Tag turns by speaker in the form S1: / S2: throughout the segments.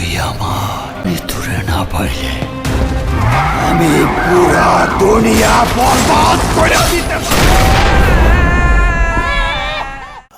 S1: তুই আমার ভিতরে না পাইলে আমি পুরা দুনিয়া বরবাদ করে দিতে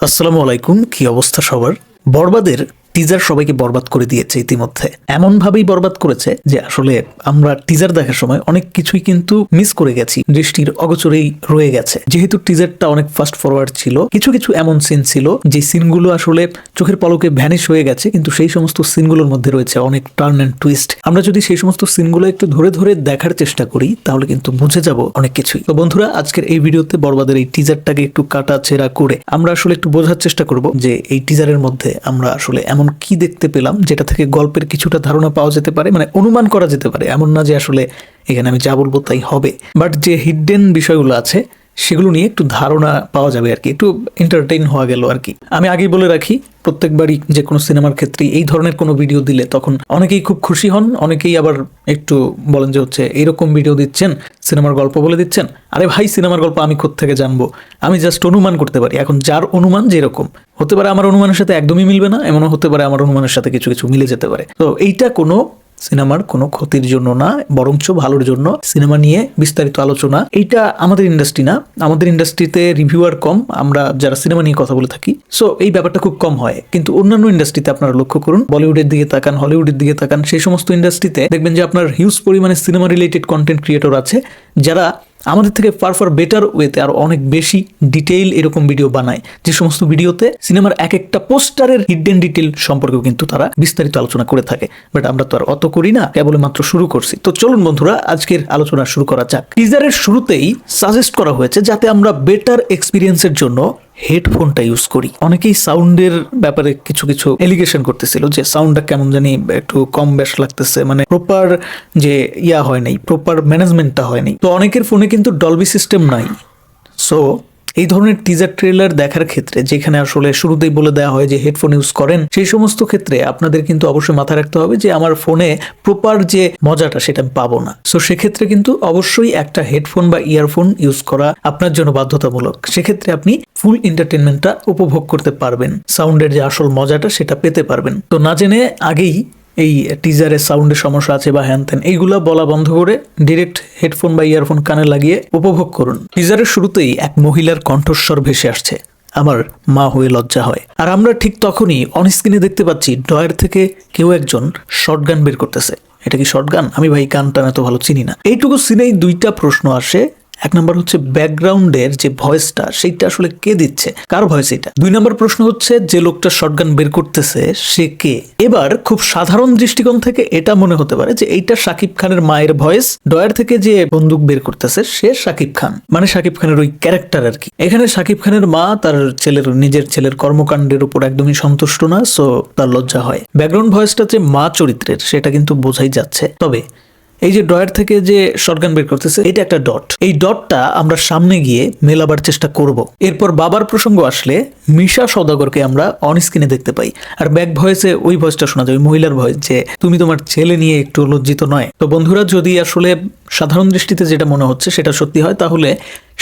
S2: আসসালামু আলাইকুম কি অবস্থা সবার? বরবাদের টিজার সবাইকে বরবাদ করে দিয়েছে ইতিমধ্যে। এমন ভাবেই বরবাদ করেছে যে আসলে আমরা টিজার দেখার সময় অনেক কিছুই কিন্তু মিস করে গেছি, দৃষ্টির অগোচরেই রয়ে গেছে। যেহেতু টিজারটা অনেক ফাস্ট ফরওয়ার্ড ছিল, কিছু কিছু এমন সিন ছিল যে সিনগুলো আসলে চোখের পলকে ভ্যানিশ হয়ে গেছে, কিন্তু সেই সমস্ত সিনগুলোর মধ্যে রয়েছে অনেক টার্ন অ্যান্ড টুইস্ট আমরা যদি সেই সমস্ত সিনগুলো একটু ধরে ধরে দেখার চেষ্টা করি, তাহলে কিন্তু বুঝে যাব অনেক কিছুই। তো বন্ধুরা, আজকের এই ভিডিওতে বরবাদের এই টিজারটাকে একটু কাটা ছেঁড়া করে আমরা আসলে একটু বোঝার চেষ্টা করব যে এই টিজারের মধ্যে আমরা আসলে এমন কি দেখতে পেলাম যেটা থেকে গল্পের কিছুটা ধারণা পাওয়া যেতে পারে? মানে অনুমান করা যেতে পারে। এমন না যে আসলে এখানে আমি যা বলব তাই হবে। বাট যে হিডেন বিষয়গুলো আছে সেগুলো নিয়ে একটু ধারণা পাওয়া যাবে আর কি, একটু এন্টারটেইন হওয়া গেল আর কি। আমি আগেই বলে রাখি, প্রত্যেকবারই যে কোনো সিনেমার ক্ষেত্রে এই ধরনের কোনো ভিডিও দিলে তখন অনেকেই খুব খুশি হন, অনেকেই আবার একটু বলেন যে হচ্ছে এইরকম ভিডিও দিচ্ছেন, সিনেমার গল্প বলে দিচ্ছেন? আরে ভাই, সিনেমার গল্প আমি থেকে জানব? আমি জাস্ট অনুমান করতে পারি। এখন যার অনুমান যেরকম হতে পারে আমার অনুমানের সাথে একদমই মিলবে না, এমনও হতে পারে আমার অনুমানের সাথে কিছু কিছু মিলে যেতে পারে। তো এইটা কোনো সিনেমার কোনো ক্ষতির জন্য না, বরঞ্চ ভালোর জন্য সিনেমা নিয়ে বিস্তারিত আলোচনা। এইটা আমাদের ইন্ডাস্ট্রি না। আমাদের ইন্ডাস্ট্রিতে রিভিউয়ার কম, আমরা যারা সিনেমা নিয়ে কথা বলে থাকি। সো এই ব্যাপারটা খুব কম হয়। কিন্তু অন্যান্য ইন্ডাস্ট্রিতে আপনারা লক্ষ্য করুন, বলিউডের দিকে তাকান, হলিউডের দিকে তাকান, সেই সমস্ত ইন্ডাস্ট্রিতে দেখবেন যে আপনার হিউজ পরিমাণে সিনেমা রিলেটেড কন্টেন্ট ক্রিয়েটর আছে, যারা আমাদের থেকে ফার ফার বেটার ওয়েতে আর অনেক বেশি ডিটেইল এরকম ভিডিও বানায়। যে সমস্ত ভিডিওতে সিনেমার এক একটা পোস্টারের হিডেন ডিটেল সম্পর্কেও কিন্তু তারা বিস্তারিত আলোচনা করে থাকে। বাট আমরা তো আর অত করি না কেবল মাত্র শুরু করছি। তো চলুন বন্ধুরা, আজকের আলোচনা শুরু করা যাক। টিজারের শুরুতেই সাজেস্ট করা হয়েছে, যাতে আমরা বেটার এক্সপিরিয়েন্সের জন্য হেডফোনটা ইউজ করি। অনেকেই সাউন্ডের ব্যাপারে কিছু কিছু এলিগেশন করতেছিল যে সাউন্ডটা কেমন জানি একটু কম বেশ লাগতেছে মানে প্রপার যে ইয়া হয় নাই প্রপার ম্যানেজমেন্টটা হয় নাই। তো অনেকের ফোনে কিন্তু ডলবি সিস্টেম নাই। সো এই ধরনের টিজার ট্রেলার দেখার ক্ষেত্রে, যেখানে আসলে শুরুতেই বলে দেওয়া হয় যে হেডফোন ইউজ করেন, সেই সমস্ত ক্ষেত্রে আপনাদের কিন্তু অবশ্যই মাথায় রাখতে হবে যে আমার ফোনে প্রপার যে মজাটা সেটা আমি পাবো না। সো সেক্ষেত্রে কিন্তু অবশ্যই একটা হেডফোন বা ইয়ারফোন ইউজ করা আপনার জন্য বাধ্যতামূলক। সেক্ষেত্রে আপনি ফুল এন্টারটেনমেন্টটা উপভোগ করতে পারবেন। সাউন্ডের যে আসল মজাটা সেটা পেতে পারবেন। তো না জেনে আগেই এই টিজারের সাউন্ডের সমস্যা আছে বা হ্যান ত্যান এইগুলা বলা বন্ধ করে ডিরেক্ট হেডফোন বা ইয়ারফোন কানে লাগিয়ে উপভোগ করুন। টিজারের শুরুতেই এক মহিলার কণ্ঠস্বর ভেসে আসছে। আমার মা হয়ে লজ্জা হয়। আর আমরা ঠিক তখনই অন স্ক্রিনে দেখতে পাচ্ছি ডয়ের থেকে কেউ একজন শর্ট গান বের করতেছে। এটা কি শর্ট গান আমি ভাই গানটা এত ভালো চিনি না। এইটুকু সিনেই দুইটা প্রশ্ন আসে। এক নম্বর হচ্ছে ব্যাকগ্রাউন্ডের যে ভয়েসটা, সেইটা আসলে কে দিচ্ছে? কার ভয়েস এটা? দুই নম্বর প্রশ্ন হচ্ছে, যে লোকটা শটগান বের করতেছে, সে কে? এবার খুব সাধারণ দৃষ্টিকোণ থেকে এটা মনে হতে পারে যে এইটা শাকিব খানের মায়ের ভয়েস। ডয়ার থেকে যে বন্দুক বের করতেছে, সে শাকিব খান। মানে শাকিব খানের ওই ক্যারেক্টার আর কি। এখানে শাকিব খানের মা তার ছেলের, নিজের ছেলের কর্মকাণ্ডের উপর একদমই সন্তুষ্ট না সো তার লজ্জা হয়। ব্যাকগ্রাউন্ড ভয়েসটা যে মা চরিত্রের, সেটা কিন্তু বোঝাই যাচ্ছে। তবে এই যে ড্রয়ার থেকে যে শর্টগান বের করতেছে, এটা একটা ডট এই ডটটা আমরা সামনে গিয়ে মেলাবার চেষ্টা করব। এরপর বাবার প্রসঙ্গ আসলে মিশা সদাগরকে আমরা অন স্ক্রিনে দেখতে পাই। আর ব্যাক ভয়েসে ওই ভয়েসটা শোনা যায় মহিলার ভয়েস যে, তুমি তোমার ছেলে নিয়ে একটু লজ্জিত নয়। তো বন্ধুরা, যদি আসলে সাধারণ দৃষ্টিতে যেটা মনে হচ্ছে সেটা সত্যি হয়, তাহলে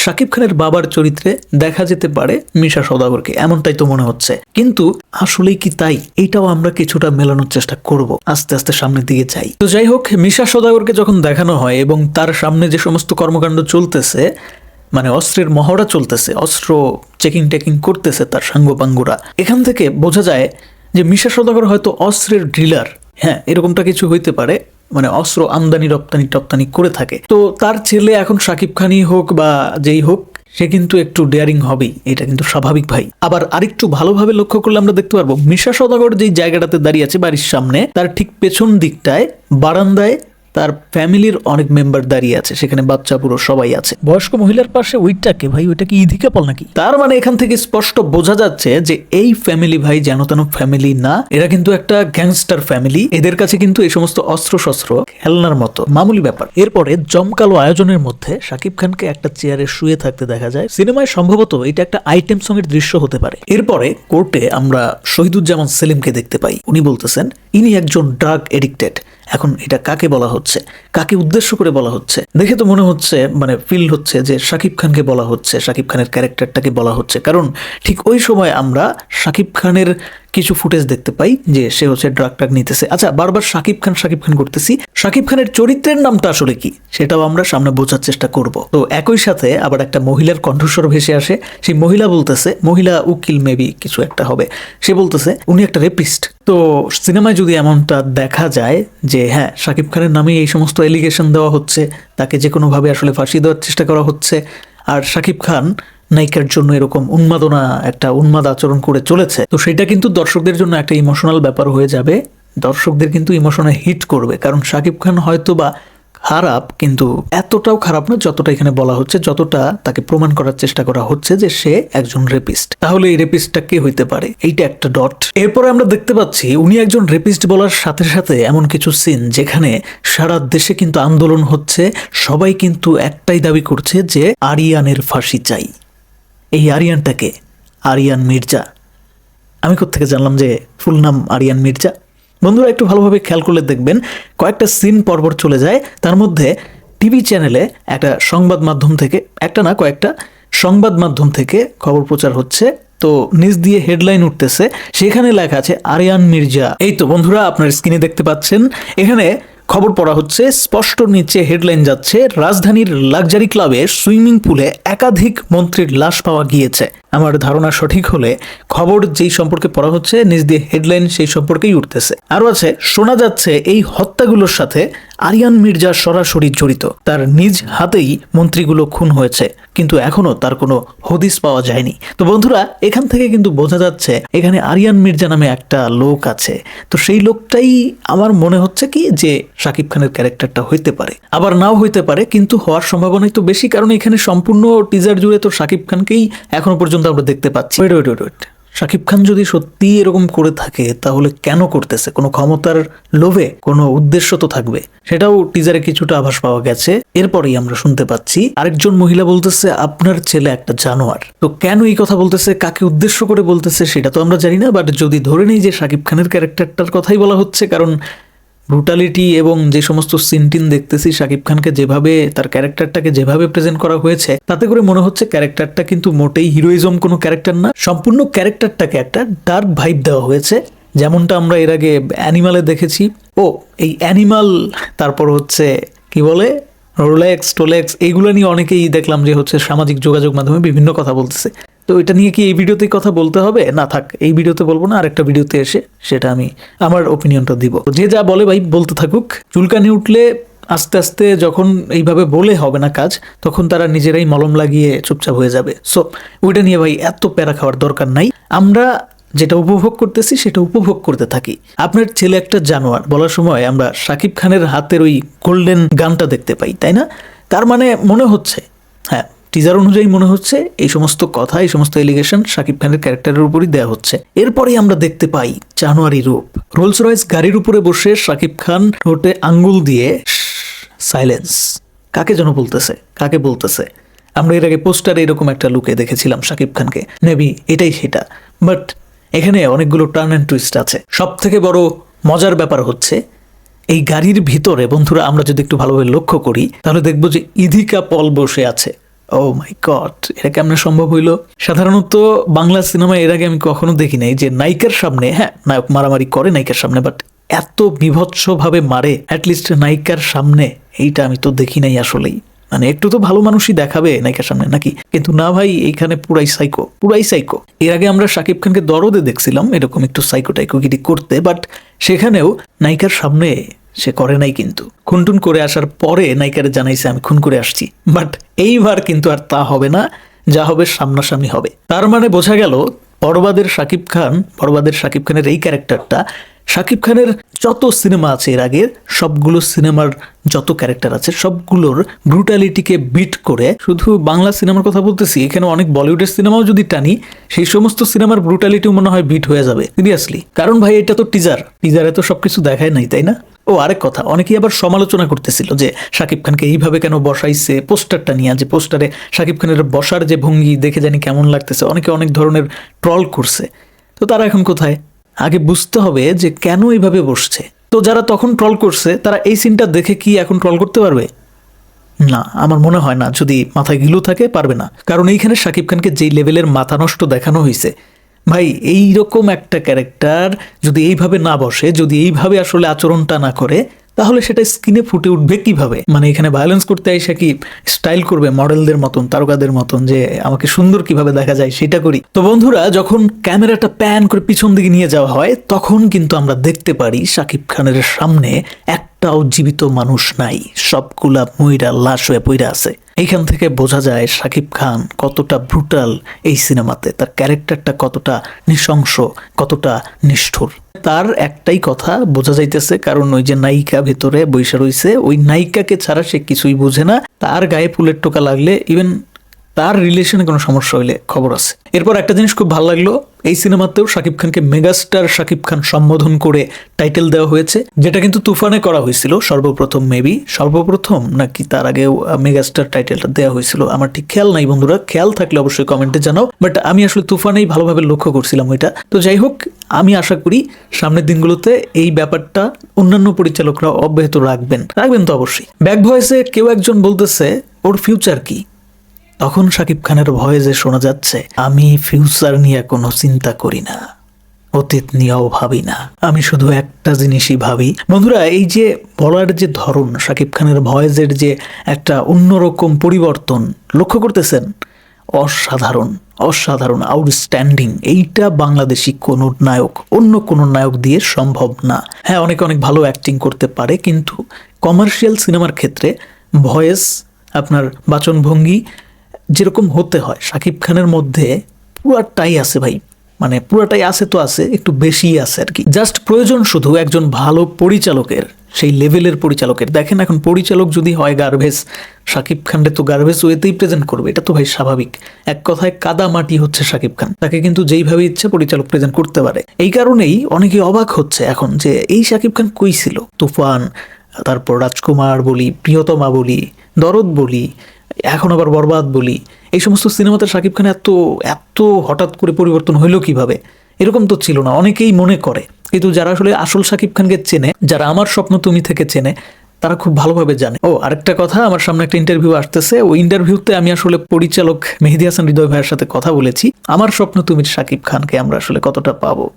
S2: শাকিব খানের বাবার চরিত্রে দেখা যেতে পারে মিশা সদাগরকে এমনটাই তো মনে হচ্ছে। কিন্তু আসলেই কি তাই? এটাও আমরা কিছুটা মেলানোর চেষ্টা করব, আস্তে আস্তে সামনের দিকে যাই। তো যাই হোক, মিশা সদাগরকে যখন দেখানো হয় এবং তার সামনে যে সমস্ত কর্মকাণ্ড চলতেছে মানে অস্ত্রের মহড়া চলতেছে, অস্ত্র চেকিং টেকিং করতেছে তার সাঙ্গপাঙ্গুরা, এখান থেকে বোঝা যায় যে মিশা সদাগর হয়তো অস্ত্রের ডিলার হ্যাঁ এরকমটা কিছু হইতে পারে। মানে অস্ত্র আমদানি, রপ্তানি, টপ্তানি করে থাকে। তো তার ছেলে এখন শাকিব খানই হোক বা যেই হোক, সে কিন্তু একটু ডেয়ারিং হবেই। এটা কিন্তু স্বাভাবিক ভাই। আবার আরেকটু ভালোভাবে লক্ষ্য করলে আমরা দেখতে পারব, মিশা সদাগর যেই জায়গাটাতে দাঁড়িয়ে আছে বাড়ির সামনে, তার ঠিক পেছন দিকটায় বারান্দায় তার ফ্যামিলির অনেক মেম্বার দাঁড়িয়ে আছে সেখানে বাচ্চা পুরো সবাই আছে। বয়স্ক মহিলার পাশে ওইটাকে ভাই ওইটা কি ইধিকা পাল নাকি? তার মানে এখান থেকে স্পষ্ট বোঝা যাচ্ছে যে এই ফ্যামিলি ভাই যেন তেন ফ্যামিলি না এরা কিন্তু একটা গ্যাংস্টার ফ্যামিলি। এদের কাছে কিন্তু এই সমস্ত অস্ত্র শস্ত্র খেলনার মতো মামুলি ব্যাপার। এরপরে জমকালো আয়োজনের মধ্যে শাকিব খানকে একটা চেয়ারে শুয়ে থাকতে দেখা যায়। সিনেমায় সম্ভবত এটা একটা আইটেম সং এর দৃশ্য হতে পারে। এরপরে কোর্টে আমরা শহীদুজ্জামান সেলিমকে দেখতে পাই। উনি বলতেছেন ইনি একজন ড্রাগ এডিক্টেড। এখন এটা কাকে বলা হচ্ছে? কাকে উদ্দেশ্য করে বলা হচ্ছে? দেখে তো মনে হচ্ছে মানে ফিল হচ্ছে যে শাকিব খানকে বলা হচ্ছে, শাকিব খানের ক্যারেক্টারটাকে বলা হচ্ছে। কারণ ঠিক ওই সময় আমরা শাকিব খানের কিছু ফুটেজ দেখতে পাই যে সে হচ্ছে ড্রাগ ট্রাগ নিতেছে। আচ্ছা বারবার শাকিব খান শাকিব খান করতেছি। শাকিব খানের চরিত্রের নামটা আসলে কি? সেটাও আমরা সামনে বোঝার চেষ্টা করব। তো একই সাথে আবার একটা মহিলার কণ্ঠস্বর ভেসে আসে। সেই মহিলা বলতেছে, মহিলা উকিল মেবি কিছু একটা হবে। সে বলতেছে, উনি একটা রেপিস্ট তো সিনেমায় যদি এমনটা দেখা যায় যে হ্যাঁ শাকিব খানের নামে এই সমস্ত এলিগেশন দেওয়া হচ্ছে, তাকে যে কোনোভাবে আসলে ফাঁসি দেওয়ার চেষ্টা করা হচ্ছে। আর শাকিব খান নায়িকার জন্য এরকম উন্মাদনা, একটা উন্মাদ আচরণ করে চলেছে। তো সেটা কিন্তু দর্শকদের জন্য একটা ইমোশনাল ব্যাপার হয়ে যাবে। দর্শকদের কিন্তু ইমোশনে হিট করবে। কারণ শাকিব খান হয়তো বা খারাপ, কিন্তু এতটাও খারাপ না যতটা এখানে বলা হচ্ছে, যতটা তাকে প্রমাণ করার চেষ্টা করা হচ্ছে যে সে একজন রেপিস্ট তাহলে এই রেপিস্টটা কে হইতে পারে? এইটা একটা ডট এরপরে আমরা দেখতে পাচ্ছি, উনি একজন রেপিস্ট বলার সাথে সাথে এমন কিছু সিন যেখানে সারা দেশে কিন্তু আন্দোলন হচ্ছে, সবাই কিন্তু একটাই দাবি করছে যে আরিয়ানের ফাঁসি চাই। এই আরিয়ানটাকে? আরিয়ান মির্জা। আমি কোত্থেকে জানলাম যে ফুল নাম আরিয়ান মির্জা? বন্ধুরা, একটু ভালোভাবে খেয়াল করলে দেখবেন কয়েকটা সিন পরপর চলে যায়। তার মধ্যে টিভি চ্যানেলে একটা সংবাদ মাধ্যম থেকে, একটা না, কয়েকটা সংবাদ মাধ্যম থেকে খবর প্রচার হচ্ছে। তো নিচ দিয়ে হেডলাইন উঠতেছে, সেখানে লেখা আছে, আরিয়ান মির্জা। এই তো বন্ধুরা, আপনার স্ক্রিনে দেখতে পাচ্ছেন, এখানে খবর পড়া হচ্ছে, স্পষ্ট নিচে হেডলাইন যাচ্ছে, রাজধানীর লাক্সারি ক্লাবে সুইমিং পুলে একাধিক মন্ত্রীর লাশ পাওয়া গিয়েছে। আমার ধারণা সঠিক হলে খবর যেই সম্পর্কে পড়া হচ্ছে, নিজ দিয়ে হেডলাইন সেই সম্পর্কেই উঠতেছে। আরও আছে, শোনা যাচ্ছে এই হত্যাগুলোর সাথে আরিয়ান মির্জা সরাসরি জড়িত। তার নিজ হাতেই মন্ত্রীগুলো খুন হয়েছে, কিন্তু এখনও তার কোনো হদিস পাওয়া যায়নি। তো বন্ধুরা, এখান থেকে কিন্তু বোঝা যাচ্ছে, এখানে আরিয়ান মির্জা নামে একটা লোক আছে। তো সেই লোকটাই আমার মনে হচ্ছে কি যে শাকিব খানের ক্যারেক্টারটা হইতে পারে। আবার নাও হইতে পারে, কিন্তু হওয়ার সম্ভাবনাই তো বেশি, কারণ এখানে সম্পূর্ণ টিজার জুড়ে তো শাকিব খানকেই এখনও পর্যন্ত আমরা দেখতে পাচ্ছি। ওয়েট শাকিব খান যদি সত্যি এরকম করে থাকে, তাহলে কেন করতেছে? কোনো ক্ষমতার লোভে কোনো উদ্দেশ্য তো থাকবে। সেটাও টিজারে কিছুটা আভাস পাওয়া গেছে। এরপরেই আমরা শুনতে পাচ্ছি, আরেকজন মহিলা বলতেছে, আপনার ছেলে একটা জানোয়ার। তো কেন এই কথা বলতেছে? কাকে উদ্দেশ্য করে বলতেছে? সেটা তো আমরা জানি না বাট যদি ধরে নেই যে শাকিব খানের ক্যারেক্টারটার কথাই বলা হচ্ছে, কারণ ব্রুটালিটি এবং যে সমস্ত সিনটিন দেখতেছি শাকিব খানকে যেভাবে, তার ক্যারেক্টারটাকে যেভাবে প্রেজেন্ট করা হয়েছে, তাতে করে মনে হচ্ছে ক্যারেক্টারটা কিন্তু মোটেই হিরোইজম কোনো ক্যারেক্টার না। সম্পূর্ণ ক্যারেক্টারটাকে একটা ডার্ক ভাইব দেওয়া হয়েছে। যেমনটা আমরা এর আগে অ্যানিমালে দেখেছি। ও, এই অ্যানিমাল তারপর হচ্ছে, কি বলে? রোলেক্স টোলেক্স এইগুলো নিয়ে অনেকেই দেখলাম যে হচ্ছে সামাজিক যোগাযোগ মাধ্যমে বিভিন্ন কথা বলতেছে। তো এটা নিয়ে কি এই ভিডিওতেই কথা বলতে হবে? না, থাক, এই ভিডিওতে বলব না, আরেকটা ভিডিওতে এসে সেটা আমি আমার ওপিনিয়নটা দিব। যে যা বলে ভাই, বলতে থাকুক, চুলকানি উঠলে আস্তে আস্তে যখন এইভাবে বলে হবে না কাজ, তখন তারা নিজেরাই মলম লাগিয়ে চুপচাপ হয়ে যাবে। সো ওইটা নিয়ে ভাই, এত প্যারা খাওয়ার দরকার নাই। আমরা যেটা উপভোগ করতেছি, সেটা উপভোগ করতে থাকি। আপনার ছেলে একটা জানোয়ার, বলার সময় আমরা শাকিব খানের হাতের ওই গোল্ডেন গানটা দেখতে পাই, তাই না? তার মানে মনে হচ্ছে হ্যাঁ টিজার অনুযায়ী মনে হচ্ছে এই সমস্ত কথা, এই সমস্ত এলিগেশন শাকিব খানের ক্যারেক্টারের উপরই দেওয়া হচ্ছে। এরপরেই আমরা দেখতে পাই জানুয়ারি রূপ। রোলস রয়েস গাড়ির উপরে বসে শাকিব খান ঠোঁটে আঙ্গুল দিয়ে সাইলেন্স কাকে যেন বলতেছে, কাকে বলতেছে? আমরা এর আগে পোস্টারে এরকম একটা লুকে দেখেছিলাম শাকিব খানকে। মেবি এটাই সেটা। বাট এখানে অনেকগুলো টার্ন অ্যান্ড টুইস্ট আছে। সব থেকে বড় মজার ব্যাপার হচ্ছে, এই গাড়ির ভিতরে, বন্ধুরা, আমরা যদি একটু ভালোভাবে লক্ষ্য করি, তাহলে দেখব যে ইধিকা পল বসে আছে। ও মাই গড এটা কেমন সম্ভব হইল? সাধারণত বাংলা সিনেমায় এর আগে আমি কখনো দেখি নাই যে নায়িকার সামনে হ্যাঁ নায়ক মারামারি করে নায়িকার সামনে বাট এত বিভৎসভাবে মারে অ্যাটলিস্ট নায়িকার সামনে, এইটা আমি তো দেখি নাই আসলেই। মানে একটু তো ভালো মানুষই দেখাবে নায়িকার সামনে, নাকি? কিন্তু না ভাই, এইখানে পুরাই সাইকো পুরাই সাইকো এর আগে আমরা শাকিব খানকে দরদে দেখছিলাম, এরকম একটু সাইকো টাইকোগিরি করতে বাট সেখানেও নায়িকার সামনে সে করে নাই কিন্তু। খুনটুন করে আসার পরে নায়িকারে জানাইছে, আমি খুন করে আসছি। বাট এইবার কিন্তু আর তা হবে না, যা হবে সামনাসামনি হবে। তার মানে বোঝা গেল, বরবাদের শাকিব খান, বরবাদের শাকিব খানের এই ক্যারেক্টারটা শাকিব খানের যত সিনেমা আছে এর আগের, সবগুলো সিনেমার যত ক্যারেক্টার আছে, সবগুলোর ব্রুটালিটিকে বিট করে শুধু বাংলা সিনেমার কথা বলতেছি, এখানে অনেক বলিউডের সিনেমাও যদি টানি, সেই সমস্ত সিনেমার ব্রুটালিটিও মনে হয় বিট হয়ে যাবে, সিরিয়াসলি। কারণ ভাই, এটা তো টিজার টিজারে তো সবকিছু দেখায় নাই, তাই না? ও আরেক কথা, অনেকেই আবার সমালোচনা করতেছিল যে শাকিব খানকে এইভাবে কেন বসাইছে, পোস্টারটা নিয়ে, যে পোস্টারে শাকিব খানের বসার যে ভঙ্গি দেখে জানি কেমন লাগতেছে, অনেকে অনেক ধরনের ট্রল করছে। তো তারা এখন কোথায়? আগে বুঝতে হবে যে কেন এইভাবে বসছে। তো যারা তখন ট্রল করছে, তারা এই সিনটা দেখে কি এখন ট্রল করতে পারবে? না, আমার মনে হয় না, যদি মাথায় গিলু থাকে, পারবে না। কারণ এইখানে শাকিব খানকে যেই লেভেলের মাথা নষ্ট দেখানো হয়েছে ভাই এই রকম একটা ক্যারেক্টার যদি এইভাবে না বসে, যদি এইভাবে আসলে আচরণটা না করে তাহলে সেটা স্ক্রিনে ফুটে উঠবে কীভাবে? মানে এখানে ভায়োলেন্স করতে আইসা কি স্টাইল করবে মডেলদের মতন, তারকাদের মতন, যে আমাকে সুন্দর কীভাবে দেখা যায় সেটা করি? তো বন্ধুরা, যখন ক্যামেরাটা প্যান করে পিছন দিকে নিয়ে যাওয়া হয়, তখন কিন্তু আমরা দেখতে পারি শাকিব খানের সামনে একটাও জীবিত মানুষ নাই, সবগুলা ময়রা, লাশ হয়ে পইরা আছে। এইখান থেকে বোঝা যায় শাকিব খান কতটা ব্রুটাল এই সিনেমাতে, তার ক্যারেক্টারটা কতটা নৃশংস, কতটা নিষ্ঠুর। তার একটাই কথা বোঝা যাইতেছে, কারণ ওই যে নায়িকা ভেতরে বৈশা রইছে, ওই নায়িকাকে ছাড়া সে কিছুই বোঝে না। তার গায়ে ফুলের টোকা লাগলে ইভেন তার রিলেশনে কোনো সমস্যা হইলে খবর আছে। এরপর একটা জিনিস খুব ভালো লাগল, এই সিনেমাতেও শাকিব খানকে মেগাস্টার শাকিব খান সম্বোধন করে টাইটেল দেওয়া হয়েছে, যেটা কিন্তু তুফানে করা হয়েছিল, সর্বপ্রথম মেবি সর্বপ্রথম নাকি তার আগেও মেগাস্টার টাইটেলটা দেওয়া হয়েছিল। আমার ঠিক খেয়াল নাই বন্ধুরা, খেয়াল থাকলে অবশ্যই কমেন্টে জানাও। বাট আমি আসলে তুফানেই ভালোভাবে লক্ষ্য করছিলাম ওইটা। তো যাই হোক, আমি আশা করি সামনের দিনগুলোতে এই ব্যাপারটা অন্যান্য পরিচালকরা অব্যাহত রাখবেন। রাখবেন তো অবশ্যই। ব্যাক ভয়েসে কেউ একজন বলতেছে, ওর ফিউচার কি? তখন শাকিব খানের ভয়ে যে শোনা যাচ্ছে, আমি ফিউচার নিয়ে কোনো চিন্তা করি না, অতীত নিয়েও ভাবি না, আমি শুধু একটা জিনিসই ভাবি। বন্ধুরা, এই যে বলার যে ধরন শাকিব খানের ভয়েসের যে একটা অন্যরকম পরিবর্তন, লক্ষ্য করতেছেন? অসাধারণ অসাধারণ আউটস্ট্যান্ডিং এইটা বাংলাদেশি কোনো নায়ক, অন্য কোনো নায়ক দিয়ে সম্ভব না। হ্যাঁ অনেকে অনেক ভালো অ্যাক্টিং করতে পারে, কিন্তু কমার্শিয়াল সিনেমার ক্ষেত্রে ভয়েস, আপনার বাচনভঙ্গি যেরকম হতে হয়। শাকিব খানের মধ্যে পুরাটাই আছে ভাই। মানে পুরাটাই আছে তো আছে, একটু বেশিই আছে আর কি। জাস্ট প্রয়োজন শুধু একজন ভালো পরিচালকের, সেই লেভেলের পরিচালকের। দেখেন এখন পরিচালক যদি হয় গার্ভেজ শাকিব খানরে তো গার্ভেজ ওয়েতেই প্রেজেন্ট করবে, এটা তো ভাই স্বাভাবিক। এক কথায় কাদা মাটি হচ্ছে শাকিব খান। তাকে কিন্তু যেইভাবে ইচ্ছে পরিচালক প্রেজেন্ট করতে পারে। এই কারণেই অনেকে অবাক হচ্ছে এখন যে এই শাকিব খান কই ছিল? তুফান, তারপর রাজকুমার বলি, প্রিয়তমা বলি, দরদ বলি এখন আবার বরবাদ বলি। এই সমস্ত সিনেমাতে শাকিব খান এত এত হঠাৎ করে পরিবর্তন হইল কীভাবে? এরকম তো ছিল না, অনেকেই মনে করে। কিন্তু যারা আসলে আসল শাকিব খানকে চেনে, যারা আমার স্বপ্ন তুমি থেকে চেনে, তারা খুব ভালোভাবে জানে। ও, আরেকটা কথা, আমার সামনে একটা ইন্টারভিউ আসতেছে। ওই ইন্টারভিউতে আমি আসলে পরিচালক মেহেদি হাসান হৃদয় ভাইয়ের সাথে কথা বলেছি। আমার স্বপ্ন তুমি শাকিব খানকে আমরা আসলে কতটা পাবো?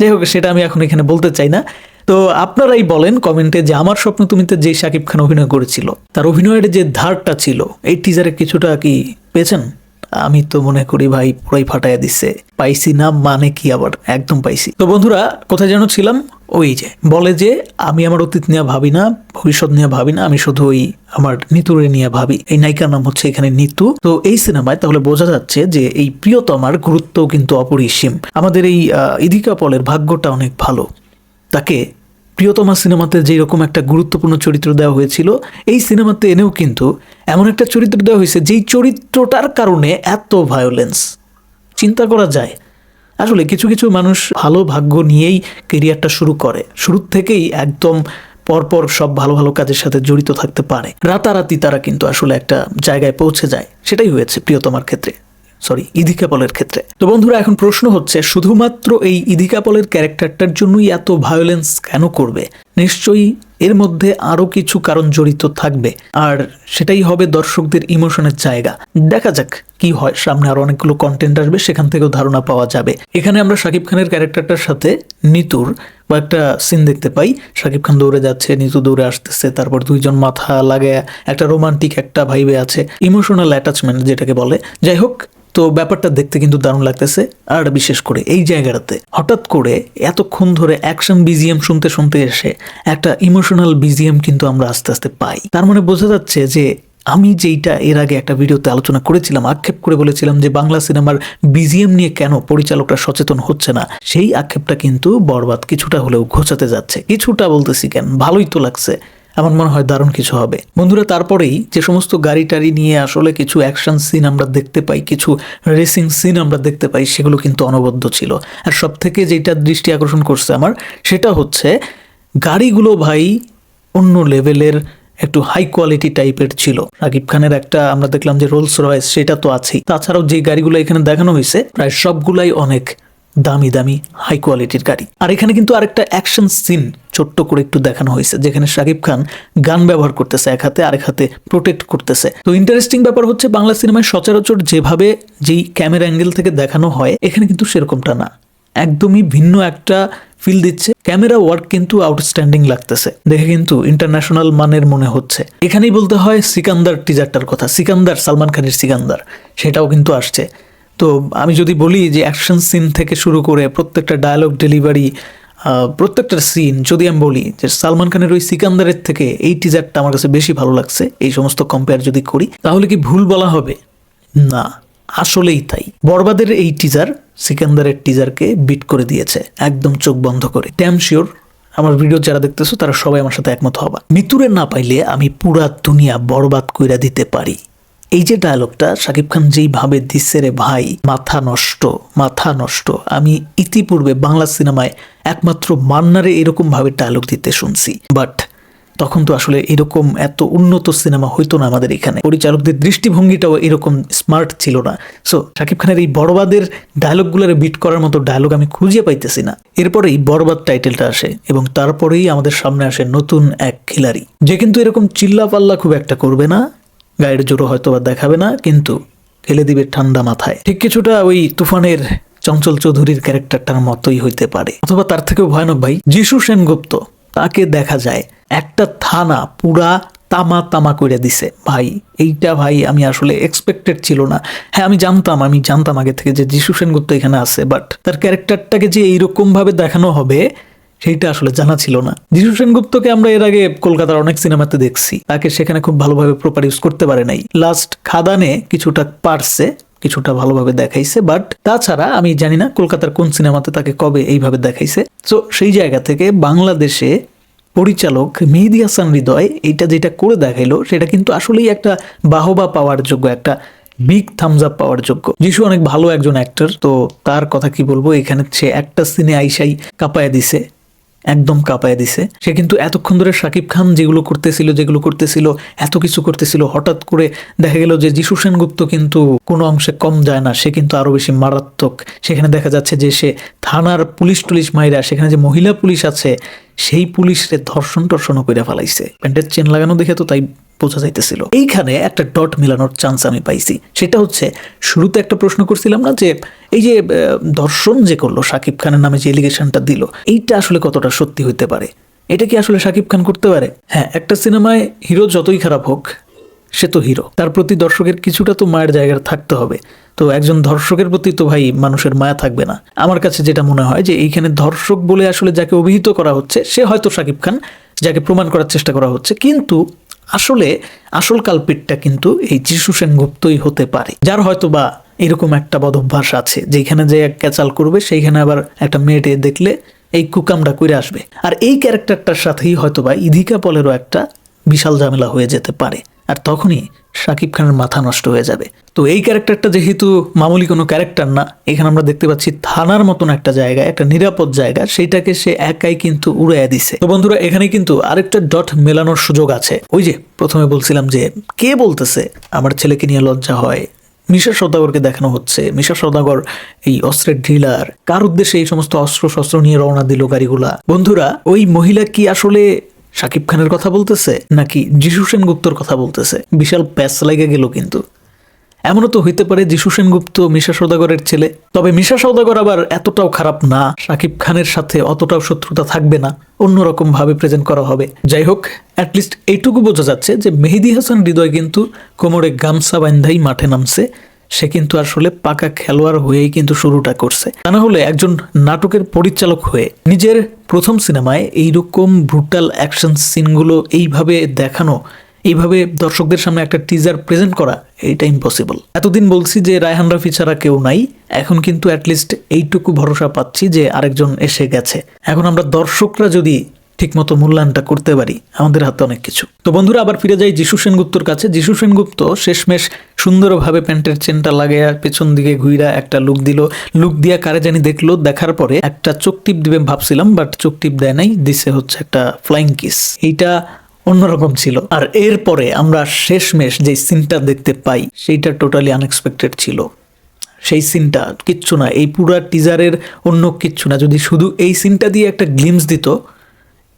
S2: যাই হোক, সেটা আমি এখন এখানে বলতে চাই না। তো আপনারাই বলেন কমেন্টে যে আমার স্বপ্ন তুমিতে যে শাকিব খান অভিনয় করেছিল, তার অভিনয়ের যে ধারটা ছিল, এই টিজারে কিছুটা কি পেয়েছেন? আমি তো মনে করি ভাই পুরাই ফাটাইয়া দিচ্ছে পাইছি না মানে কি আবার? একদম পাইছি। তো বন্ধুরা, কোথায় যেন ছিলাম? ওই যে, বলে যে, আমি আমার অতীত নিয়ে ভাবি না, ভবিষ্যৎ নিয়ে ভাবি না, আমি শুধু ওই আমার নিতুরে নিয়ে ভাবি। এই নায়িকার নাম হচ্ছে এখানে নিতু। তো এই সিনেমায় তাহলে বোঝা যাচ্ছে যে এই প্রিয়তমার গুরুত্ব কিন্তু অপরিসীম। আমাদের এই ইদিকা পলের ভাগ্যটা অনেক ভালো। তাকে প্রিয়তমা সিনেমাতে যেই রকম একটা গুরুত্বপূর্ণ চরিত্র দেওয়া হয়েছিল, এই সিনেমাতে এনেও কিন্তু এমন একটা চরিত্র দেওয়া হয়েছে যেই চরিত্রটার কারণে এত ভায়োলেন্স চিন্তা করা যায়। আসলে কিছু কিছু মানুষ ভালো ভাগ্য নিয়েই কেরিয়ারটা শুরু করে। শুরুর থেকেই একদম পরপর সব ভালো ভালো কাজের সাথে জড়িত থাকতে পারে। রাতারাতি তারা কিন্তু আসলে একটা জায়গায় পৌঁছে যায়। সেটাই হয়েছে প্রিয়তমার ক্ষেত্রে। সরি ইদিকাপলের ক্ষেত্রে। তো বন্ধুরা, এখন প্রশ্ন হচ্ছে, শুধুমাত্র এই ইদিকাপলের ক্যারেক্টারটার জন্যই এত ভায়োলেন্স কেন করবে? নিশ্চয়ই এর মধ্যে আরও কিছু কারণ জড়িত থাকবে, আর সেটাই হবে দর্শকদের ইমোশনের জায়গা। দেখা যাক কি হয়, সামনে আরও অনেকগুলো কন্টেন্ট আসবে, সেখান থেকেও ধারণা পাওয়া যাবে। এখানে আমরা শাকিব খানের ক্যারেক্টারটার সাথে নিতুর বা একটা সিন দেখতে পাই। শাকিব খান দৌড়ে যাচ্ছে, নিতু দৌড়ে আসতেছে, তারপর দুইজন মাথা লাগে একটা রোমান্টিক একটা ভাইবে আছে ইমোশনাল অ্যাটাচমেন্ট যেটাকে বলে। যাই হোক তো ব্যাপারটা দেখতে কিন্তু দারুণ লাগতেছে, আর বিশেষ করে এই জায়গাটাতে। হঠাৎ করে এতক্ষণ ধরে অ্যাকশন বিজিএম শুনতে শুনতে এসে একটা ইমোশনাল বিজিএম কিন্তু আমরা আস্তে আস্তে পাই। তার মানে বোঝা যাচ্ছে যে আমি যেইটা এর আগে একটা ভিডিওতে আলোচনা করেছিলাম, আক্ষেপ করে বলেছিলাম যে বাংলা সিনেমার বিজিএম নিয়ে কেন পরিচালকরা সচেতন হচ্ছে না, সেই আক্ষেপটা কিন্তু বরবাদ কিছুটা হলেও ঘোচাতে যাচ্ছে। কিছুটা বলতেছি কেন? ভালোই তো লাগছে। আমার মনে হয় দারুণ কিছু হবে। বন্ধুরা, তারপরেই যে সমস্ত গাড়ি টাড়ি নিয়ে আসলে কিছু অ্যাকশন সিন আমরা দেখতে পাই, কিছু রেসিং সিন আমরা দেখতে পাই, সেগুলো কিন্তু অনবদ্য ছিল। আর সব থেকে যেটা দৃষ্টি আকর্ষণ করছে আমার, সেটা হচ্ছে গাড়িগুলো ভাই অন্য লেভেলের একটু হাই কোয়ালিটি টাইপের ছিল। রাকিব খানের একটা আমরা দেখলাম যে রোলস রয়েস সেটা তো আছেই। তাছাড়াও যে গাড়িগুলো এখানে দেখানো হয়েছে, প্রায় সবগুলাই অনেক দামি দামি হাই কোয়ালিটির গাড়ি। আর এখানে কিন্তু আরেকটা অ্যাকশন সিন ছোট্ট করে একটু দেখানো হয়েছে, যেখানে শাকিব খান গান ব্যবহার করতেছে এক হাতে, আরেক হাতে প্রোটেক্ট করতেছে। তো ইন্টারেস্টিং ব্যাপার হচ্ছে বাংলা সিনেমায় সচরাচর যেভাবে যেই ক্যামেরা অ্যাঙ্গেল থেকে দেখানো হয়, এখানে কিন্তু সেরকমটা না। একদমই ভিন্ন একটা ফিল দিচ্ছে। ক্যামেরা ওয়ার্ক কিন্তু আউটস্ট্যান্ডিং লাগতেছে। দেখে কিন্তু ইন্টারন্যাশনাল মানের মনে হচ্ছে। এখানেই বলতে হয় সিকান্দার টিজারটার কথা, সিকান্দার, সালমান খানের সিকান্দার, সেটাও কিন্তু আসছে। তো আমি যদি বলি যে অ্যাকশন সিন থেকে শুরু করে প্রত্যেকটা ডায়ালগ ডেলিভারি প্রত্যেকটা সিন যদি আমি বলি যে সালমান খানের ওই সিকান্দারের থেকে এই টিজারটা আমার কাছে বেশি ভালো লাগছে, এই সমস্ত কম্পেয়ার যদি করি, তাহলে কি ভুল বলা হবে? না, আসলেই তাই। বরবাদের এই টিজার সিকান্দারের টিজারকে বিট করে দিয়েছে, একদম চোখ বন্ধ করে। ট্যাম শিওর আমার ভিডিও যারা দেখতেছো, তারা সবাই আমার সাথে একমত হবা। মিতুরে না পাইলে আমি পুরা দুনিয়া বরবাদ কইরা দিতে পারি। এই যে ডায়লগটা শাকিব খান যেইভাবে দিচ্ছে রে ভাই, মাথা নষ্ট মাথা নষ্ট আমি ইতিপূর্বে বাংলা সিনেমায় একমাত্র মান্নারে এরকম ভাবে ডায়লগ দিতে শুনছি। বাট তখন তো আসলে এরকম এত উন্নত সিনেমা হইতো না আমাদের এখানে। পরিচালকদের দৃষ্টিভঙ্গিটাও এরকম স্মার্ট ছিল না। সো শাকিব খানের এই বড়বাদের ডায়লগগুলোরে বিট করার মতো ডায়লগ আমি খুঁজে পাইতেছি না। এরপরেই বড়বাদ টাইটেলটা আসে এবং তারপরেই আমাদের সামনে আসে নতুন এক খিলাড়ি। যে কিন্তু এরকম চিল্লা পাল্লা খুব একটা করবে না। গায়ের জোরও হয়তো বা দেখাবে না, কিন্তু খেলে দিবে ঠান্ডা মাথায়। ঠিক কিছুটা ওই তুফানের চঞ্চল চৌধুরীর ক্যারেক্টারটার মতোই হইতে পারে। অথবা তার থেকেও ভয়ানক ভাই, যিশু সেনগুপ্ত, তাকে দেখা যায়। একটা থানা পুরা তামা তামা করে দিছে। ভাই, এইটা ভাই আমি আসলে এক্সপেক্টেড ছিল না। হ্যাঁ আমি জানতাম আমি জানতাম আগে থেকে যে যিশু সেনগুপ্ত এখানে আছে বাট তার ক্যারেক্টারটাকে যে এইরকম ভাবে দেখানো হবে সেইটা আসলে জানা ছিল না। যিশু সেনগুপ্তকে আমরা এর আগে কলকাতার অনেক সিনেমাতে দেখছি। তাকে সেখানে খুব ভালোভাবে প্রপার ইউজ করতে পারে নাই। লাস্ট খাদানে কিছুটা পারছে, কিছুটা ভালোভাবে দেখাইছে বাট তাছাড়া আমি জানি না কলকাতার কোন সিনেমাতে তাকে কবে এইভাবে দেখাইছে। তো সেই জায়গা থেকে বাংলাদেশে পরিচালক মেহেদি হাসান হৃদয় এটা যেটা করে দেখাইলো, সেটা কিন্তু আসলেই একটা বাহবা পাওয়ার যোগ্য, একটা বিগ থামস আপ পাওয়ার যোগ্য। যিশু অনেক ভালো একজন অ্যাক্টর তো তার কথা কি বলব? এখানে সে একটা সিনে আইসাই কাঁপায় দিছে। একদম কাঁপায় দিছে। সে কিন্তু এতক্ষণ ধরে শাকিব খান যেগুলো করতেছিল যেগুলো করতেছিল, এত কিছু করতেছিল, হঠাৎ করে দেখা গেল যে যিশু সেনগুপ্ত কিন্তু কোনো অংশে কম যায় না, সে কিন্তু আরও বেশি মারাত্মক। সেখানে দেখা যাচ্ছে যে সে থানার পুলিশ টুলিশ মাইরা, সেখানে যে মহিলা পুলিশ আছে, সেই পুলিশরে ধর্ষণ টর্ষণও করে ফেলাইছে। প্যান্টের চেন লাগানো দেখে তো তাই বোঝা যাইতেছিল। এইখানে একটা ডট মেলানোর চান্স আমি পাইছি। সেটা হচ্ছে, শুরুতে একটা প্রশ্ন করছিলাম না যে, এই যে ধর্ষণ যে করল শাকিব খানের নামে যে এলিগেশনটা দিল, এইটা আসলে কতটা সত্যি হইতে পারে? এটা কি আসলে শাকিব খান করতে পারে? হ্যাঁ একটা সিনেমায় হিরো যতই খারাপ হোক, সে তো হিরো তার প্রতি দর্শকের কিছুটা তো মায়ের জায়গায় থাকতে হবে। তো একজন ধর্ষকের প্রতি তো ভাই মানুষের মায়া থাকবে না। আমার কাছে যেটা মনে হয় যে, এইখানে ধর্ষক বলে আসলে যাকে অভিহিত করা হচ্ছে, সে হয়তো শাকিব খান, যাকে প্রমাণ করার চেষ্টা করা হচ্ছে। কিন্তু আসলে আসল কালপিটটা কিন্তু এই যিশু সেনগুপ্তই হতে পারে। যার হয়তো বা এরকম একটা বদভ্যাস আছে, যেখানে যে এক ক্যাচাল করবে, সেইখানে আবার একটা মেয়েটে দেখলে এই কুকামটা করে আসবে। আর এই ক্যারেক্টারটার সাথেই হয়তো বা ইধিকা পলেরও একটা বিশাল ঝামেলা হয়ে যেতে পারে, আর তখনই শাকিব খানের মাথা নষ্ট হয়ে যাবে। তো এই ক্যারেক্টারটা যেহেতু মামুলি কোনো ক্যারেক্টার না, এখানে আমরা দেখতে পাচ্ছি থানার মতন একটা জায়গা, একটা নিরাপদ জায়গা সেইটাকে সে একাই কিন্তু উড়াইয়া দিছে। তো বন্ধুরা, এখানে কিন্তু আরেকটা ডট মেলানোর সুযোগ আছে। ওই যে, প্রথমে বলছিলাম যে, কে বলতেছে, আমার ছেলেকে নিয়ে লজ্জা হয়। মিশা সদাগরকে দেখানো হচ্ছে। মিশা সদাগর এই অস্ত্রের ডিলার কার উদ্দেশ্যে এই সমস্ত অস্ত্র শস্ত্র নিয়ে রওনা দিল গাড়িগুলা? বন্ধুরা, ওই মহিলা কি আসলে শাকিব খানের কথা বলতেছে, নাকি যিশু সেনগুপ্তর কথা বলতেছে? বিশাল প্যাচ লেগে গেল কিন্তু। এমনও তো হইতে পারে যিশু সেনগুপ্ত মিশা সৌদাগরের ছেলে। তবে মিশা সৌদাগর আবার এতটাও খারাপ না শাকিব খানের সাথে অতটাও শত্রুতা থাকবে না অন্যরকম ভাবে প্রেজেন্ট করা হবে। যাই হোক অ্যাটলিস্ট এইটুকু বোঝা যাচ্ছে যে মেহেদি হাসান হৃদয় কিন্তু কোমরে গামছা বান্ধাই মাঠে নামছে। সে কিন্তু আসলে পাকা খেলোয়াড় হয়েই কিন্তু শুরুটা করছে। তা না হলে একজন নাটকের পরিচালক হয়ে নিজের প্রথম সিনেমায় এইরকম ব্রুটাল অ্যাকশন সিনগুলো এইভাবে দেখানো এইভাবে দর্শকদের সামনে একটা টিজার প্রেজেন্ট করা এটা ইম্পসিবল এতদিন বলছি যে রায়হান রাফি ছাড়া কেউ নাই, এখন কিন্তু অ্যাটলিস্ট এইটুকু ভরসা পাচ্ছি যে আরেকজন এসে গেছে। এখন আমরা দর্শকরা যদি ঠিকমতো মূল্যায়নটা করতে পারি, আমাদের হাতে অনেক কিছু। তো বন্ধুরা, আবার ফিরে যাই যিশু সেনগুপ্তর কাছে। যিশু সেনগুপ্ত শেষমেশ সুন্দরভাবে প্যান্টের চেনটা লাগিয়ে পেছন দিকে ঘুইরা একটা লুক দিল। লুক দিয়া কারে জানি দেখল, দেখার পরে একটা চোখ টিপ দিবে ভাবছিলাম বাট চোখ টিপ দেয় নাই, দিছে হচ্ছে একটা ফ্লাইং কিস এইটা অন্যরকম ছিল। আর এরপরে আমরা শেষমেশ যে সিনটা দেখতে পাই, সেইটা টোটালি আনএক্সপেক্টেড ছিল। সেই সিনটা কিচ্ছু না, এই পুরা টিজারের অন্য কিচ্ছু না। যদি শুধু এই সিনটা দিয়ে একটা গ্লিমস দিত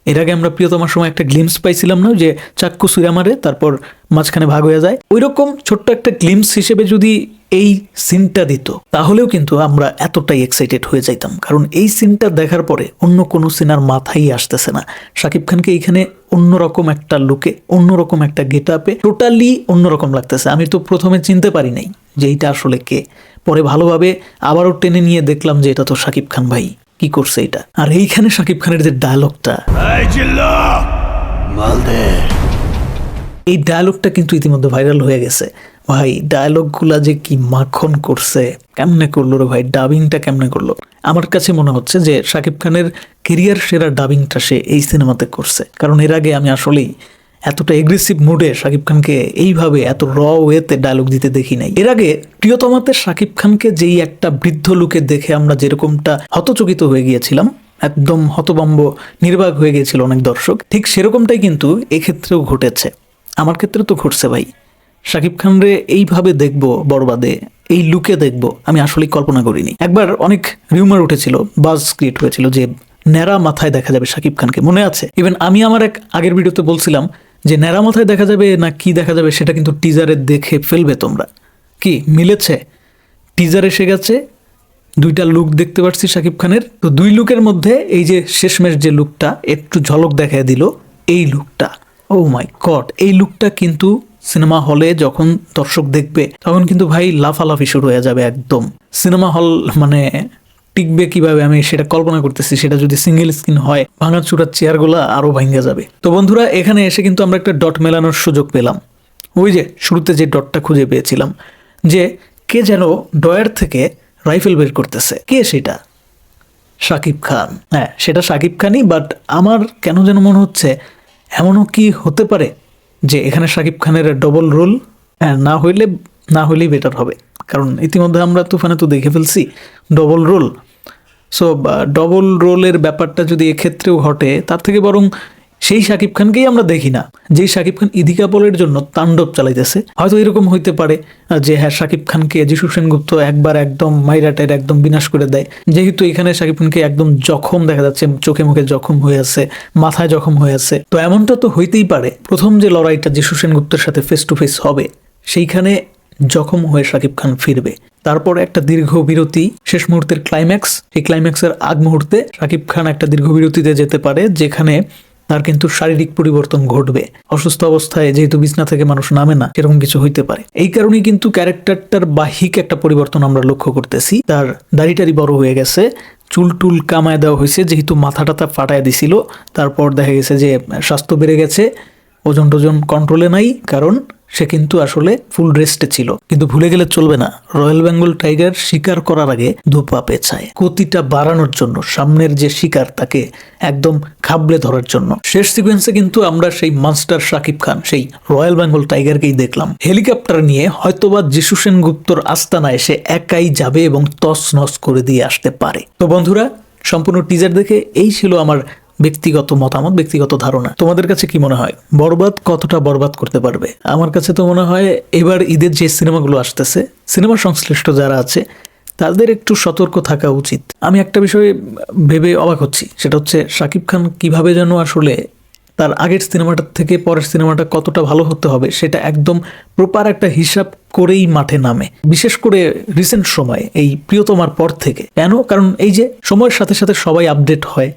S2: এর আগে আমরা প্রিয়তমার সময় একটা গ্লিমস পাইছিলাম না, যে চাক্কু সুরা মারে তারপর মাঝখানে ভাগ হয়ে যায়। ওই রকম ছোট্ট একটা গ্লিমস হিসেবে যদি এই সিনটা দিত, তাহলেও কিন্তু আমরা এতটাই এক্সাইটেড হয়ে যাইতাম। কারণ এই সিনটা দেখার পরে অন্য কোনো সিনার মাথায় আসতেছে না। শাকিব খানকে এইখানে অন্যরকম একটা লুকে অন্যরকম একটা গেট আপে টোটালি অন্যরকম লাগতেছে। আমি তো প্রথমে চিনতে পারি নাই যে এইটা আসলে কে। পরে ভালোভাবে আবারও টেনে নিয়ে দেখলাম যে এটা তো শাকিব খান ভাই। কি করছে এটা? আর এইখানে শাকিব খানের যে ডায়লগটা
S1: এই
S2: ডায়লগটা কিন্তু ইতিমধ্যে ভাইরাল হয়ে গেছে। ভাই ডায়লগগুলা যে কি মাখন করছে কেমনে করল রে ভাই? ডাবিংটা কেমনে করল? আমার কাছে মনে হচ্ছে যে শাকিব খানের কেরিয়ার সেরা ডাবিংটা সে এই সিনেমাতে করছে। কারণ এর আগে আমি আসলেই এতটা এগ্রেসিভ মুডে শাকিব খানকে এইভাবে এত র ওয়েতে ডায়লগ দিতে দেখি নাই। এর আগে প্রিয়তমাতে শাকিব খানকে যেই একটা বৃদ্ধ লুকে দেখে আমরা যেরকমটা হতচকিত হয়ে গিয়েছিলাম, একদম হতবম্ব নির্বাক হয়ে গিয়েছিল অনেক দর্শক, ঠিক সেরকমটাই কিন্তু এক্ষেত্রেও ঘটেছে। আমার ক্ষেত্রে তো ঘটছে ভাই। শাকিব খানরে এইভাবে দেখব বরবাদে, এই লুকে দেখব, আমি আসলেই কল্পনা করিনি। একবার অনেক রিউমার উঠেছিল বাজ ক্রিয়েট হয়েছিল যে ন্যাড়া মাথায় দেখা যাবে শাকিব খানকে, মনে আছে? ইভেন আমি আমার এক আগের ভিডিওতে বলছিলাম যে ন্যাড়া মাথায় দেখা যাবে না কি দেখা যাবে সেটা কিন্তু টিজারে দেখে ফেলবে তোমরা। কি, মিলেছে? টিজার এসে গেছে, দুইটা লুক দেখতে পাচ্ছি শাকিব খানের। তো দুই লুকের মধ্যে এই যে শেষমেশ যে লুকটা একটু ঝলক দেখায় দিল এই লুকটা ও মাই গড এই লুকটা কিন্তু সিনেমা হলে যখন দর্শক দেখবে, তখন কিন্তু ভাই লাফালাফি শুরু হয়ে যাবে একদম। সিনেমা হল মানে টিকবে কীভাবে? আমি সেটা কল্পনা করতেছি। সেটা যদি সিঙ্গেল স্ক্রিন হয় ভাঙা চূড়ার চেয়ারগুলো আরও ভাঙ্গা যাবে। তো বন্ধুরা, এখানে এসে কিন্তু আমরা একটা ডট মেলানোর সুযোগ পেলাম। ওই যে, শুরুতে যে ডটটা খুঁজে পেয়েছিলাম, যে কে যেন ডয়ার থেকে রাইফেল বের করতেছে। কে সেটা? শাকিব খান। হ্যাঁ সেটা শাকিব খানই বাট আমার কেন যেন মনে হচ্ছে এমনও কি হতে পারে যে এখানে শাকিব খানের ডবল রোল হ্যাঁ না হইলে, না হইলেই বেটার হবে। কারণ ইতিমধ্যে আমরা তুফানে তো দেখে ফেলছি ডবল রোল সো ডবল রোলের ব্যাপারটা যদি এক্ষেত্রেও ঘটে, তার থেকে বরং সেই শাকিব খানকেই আমরা দেখি না। যেই শাকিব খান ইদিকা বলের জন্য তাণ্ডব চালাইতেছে। হয়তো এরকম হইতে পারে যে হ্যাঁ শাকিব খানকে যিশু সেনগুপ্ত একবার একদম মাইরাটের একদম বিনাশ করে দেয়। যেহেতু এখানে শাকিব খানকে একদম জখম দেখা যাচ্ছে, চোখে মুখে জখম হয়ে আছে, মাথায় জখম হয়ে আছে। তো এমনটা তো হইতেই পারে। প্রথম যে লড়াইটা যিশু সেনগুপ্তের সাথে ফেস টু ফেস হবে, সেইখানে জখম হয়ে শাকিব খান ফিরবে। তারপর একটা দীর্ঘ বিরতি, শেষ মুহূর্তের ক্লাইম্যাক্স এই ক্লাইম্যাক্সের আগ মুহূর্তে শাকিব খান একটা দীর্ঘ বিরতিতে যেতে পারে, যেখানে তার কিন্তু শারীরিক পরিবর্তন ঘটবে। অসুস্থ অবস্থায় যেহেতু বিছনা থেকে মানুষ নামে না এরকম কিছু হইতে পারে। এই কারণেই কিন্তু ক্যারেক্টারটার বাহিক একটা পরিবর্তন আমরা লক্ষ্য করতেছি। তার দাড়িটারি বড় হয়ে গেছে। চুল টুল কামায় দেওয়া হয়েছে, যেহেতু মাথাটা তার ফাটায় দিছিল। তারপর দেখা গেছে যে স্বাস্থ্য বেড়ে গেছে। ওজন টোজন কন্ট্রোলে নাই, কারণ সে কিন্তু আসলে ফুল রেস্টে ছিল। কিন্তু ভুলে গেলে চলবে না। রয়্যাল বেঙ্গল টাইগার শিকার করার আগে ধূপা পেঁচায়। গতিটা বাড়ানোর জন্য, সামনের যে শিকার, তাকে একদম খাবলে ধরার জন্য। শেষ সিকোয়েন্সে কিন্তু আমরা সেই মাস্টার শাকিব খান, সেই রয়্যাল বেঙ্গল টাইগারকেই দেখলাম। হেলিকপ্টার নিয়ে হয়তোবা যিশু সেনগুপ্তর আস্তানায় সে একাই যাবে এবং তস নস করে দিয়ে আসতে পারে। তো বন্ধুরা, সম্পূর্ণ টিজার দেখে এই ছিল আমার ব্যক্তিগত মতামত, ব্যক্তিগত ধারণা। তোমাদের কাছে কি মনে হয়? বরবাদ কতটা বরবাদ করতে পারবে? আমার কাছে তো মনে হয় এবার ঈদের যে সিনেমাগুলো আসতেছে, সিনেমা সংশ্লিষ্ট যারা আছে, তাদের একটু সতর্ক থাকা উচিত। আমি একটা বিষয়ে ভেবে অবাক হচ্ছি। সেটা হচ্ছে শাকিব খান কীভাবে যেন আসলে তার আগের সিনেমাটার থেকে পরের সিনেমাটা কতটা ভালো হতে হবে, সেটা একদম প্রপার একটা হিসাব করেই মাঠে নামে। বিশেষ করে রিসেন্ট সময়, এই প্রিয়তমার পর থেকে। কেন? কারণ এই যে সময়ের সাথে সাথে সবাই আপডেট হয়।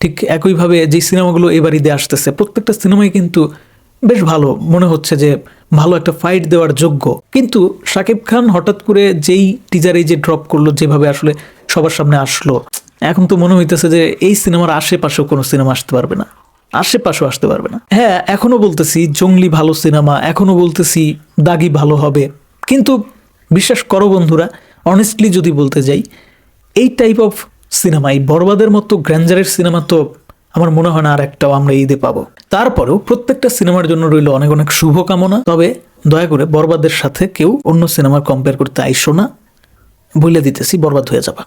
S2: ঠিক একইভাবে যে সিনেমাগুলো এবার ঈদে আসতেছে, প্রত্যেকটা সিনেমাই কিন্তু বেশ ভালো। মনে হচ্ছে যে ভালো একটা ফাইট দেওয়ার যোগ্য। কিন্তু শাকিব খান হঠাৎ করে যেই টিজারে যে ড্রপ করল, যেভাবে আসলে সবার সামনে আসলো, এখন তো মনে হইতেছে যে এই সিনেমার আশেপাশেও কোনো সিনেমা আসতে পারবে না। আশেপাশেও আসতে পারবে না। হ্যাঁ এখনও বলতেছি, জঙ্গলি ভালো সিনেমা, এখনও বলতেছি দাগি ভালো হবে। কিন্তু বিশ্বাস করো বন্ধুরা অনেস্টলি যদি বলতে যাই, এই টাইপ অফ সিনেমা এই বরবাদের মতো গ্র্যান্ডারের সিনেমা তো আমার মনে হয় না আর একটাও আমরা ঈদে পাবো। তারপরেও প্রত্যেকটা সিনেমার জন্য রইল অনেক অনেক শুভকামনা। তবে দয়া করে বরবাদের সাথে কেউ অন্য সিনেমার কম্পেয়ার করতে আইসো না। বলে দিতেছি, বরবাদ হয়ে যাবা।